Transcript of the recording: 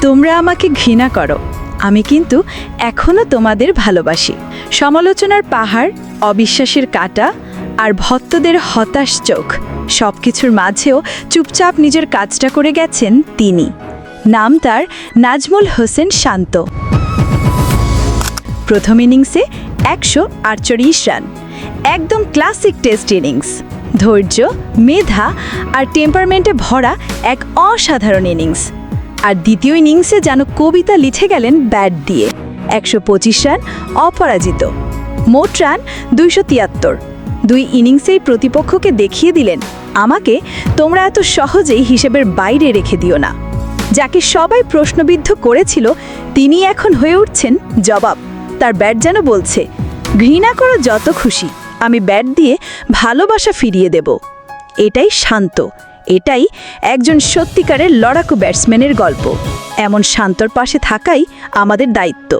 তোমরা আমাকে ঘৃণা করো। আমি কিন্তু এখনও তোমাদের ভালোবাসি। সমালোচনার পাহাড়, অবিশ্বাসের কাটা আর ভক্তদের হতাশ চোখ সব কিছুর মাঝেও চুপচাপ নিজের কাজটা করে গেছেন তিনি। নাম তার নাজমুল হোসেন শান্ত। প্রথম ইনিংসে একশো আটচল্লিশ রান। একদম ক্লাসিক টেস্ট ইনিংস। ধৈর্য, মেধা আর টেম্পারমেন্টে ভরা এক অসাধারণ ইনিংস। আর দ্বিতীয় ইনিংসে যেন কবিতা লিখে গেলেন ব্যাট দিয়ে। একশো পঁচিশ রান, অপরাজিত। মোট রান দুইশো তিয়াত্তর। দুই ইনিংসেই প্রতিপক্ষকে দেখিয়ে দিলেন, আমাকে তোমরা এত সহজেই হিসেবের বাইরে রেখে দিও না। যাকে সবাই প্রশ্নবিদ্ধ করেছিল তিনি এখন হয়ে উঠছেন জবাব। তার ব্যাট যেন বলছে, ঘৃণা করো যত খুশি, আমি ব্যাট দিয়ে ভালোবাসা ফিরিয়ে দেব। এটাই শান্ত। এটাই একজন সত্যিকারের লড়াকু ব্যাটসম্যানের গল্প। এমন শান্তর পাশে থাকাই আমাদের দায়িত্ব।